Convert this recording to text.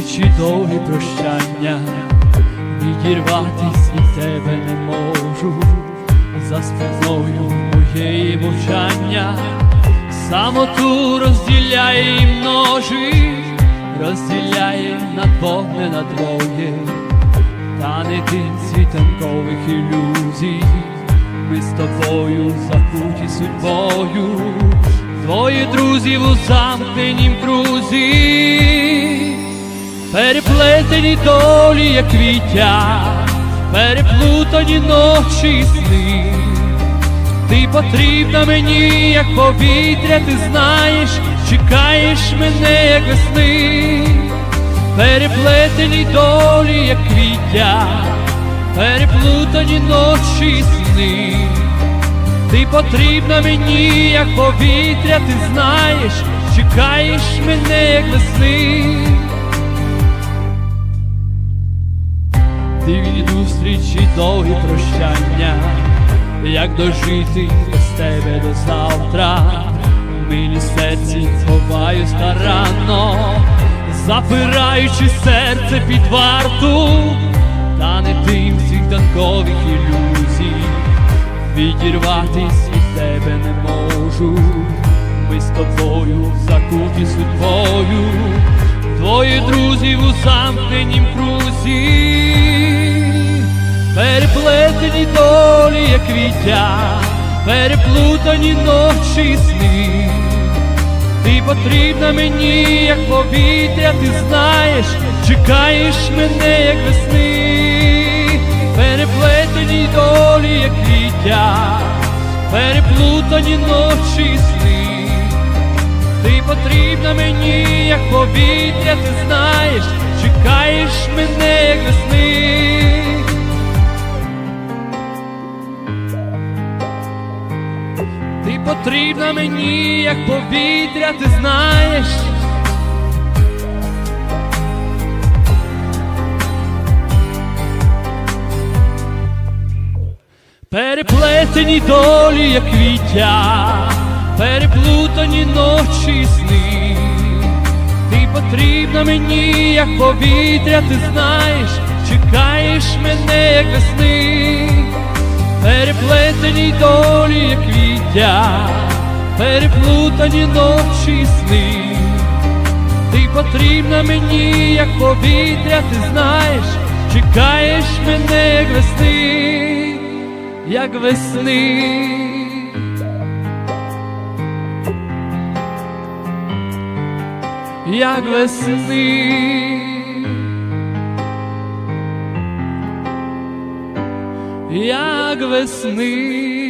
зустрічі довгі прощання, відірватись від тебе не можу, за спиною моєї мовчання, самоту розділяє і множить, розділяє на двох, на двоє, та не тим світанкових ілюзій, ми з тобою закуті судьбою, двоє друзів у замкненім крузі, переплетені долі, як віття, переплутані ночі і сни. Ти потрібна мені, як повітря, ти знаєш, чекаєш мене, як весни, переплетені долі, як квіття, переплутані ночі і сни. Ти потрібна мені, як повітря, ти знаєш, чекаєш мене, як весни. Довгі прощання, як дожити без тебе до завтра, милі серці ховаю старанно, запираючи серце під варту, та не тим світанкових ілюзій, відірватись від тебе не можу, ми з тобою закуті судьбою, двоє друзів у замкненім крузі переплетені долі, як віття, переплутані ночі і сни. Ти потрібна мені, як повітря, ти знаєш, чекаєш мене, як весни, переплетені долі, як віття, переплутані ночі і сни. Ти потрібна мені, як повітря, ти знаєш, чекаєш мене, як весни. Потрібна мені, як повітря, ти знаєш. Переплетені долі, як віття, переплутані ночі і сни. Ти потрібна мені, як повітря, ти знаєш, чекаєш мене, як весни переплетені долі, як віття, переплутані ночі і сни. Ти потрібна мені, як повітря, ти знаєш, чекаєш мене, як весни, як весни. Як весни. як весни.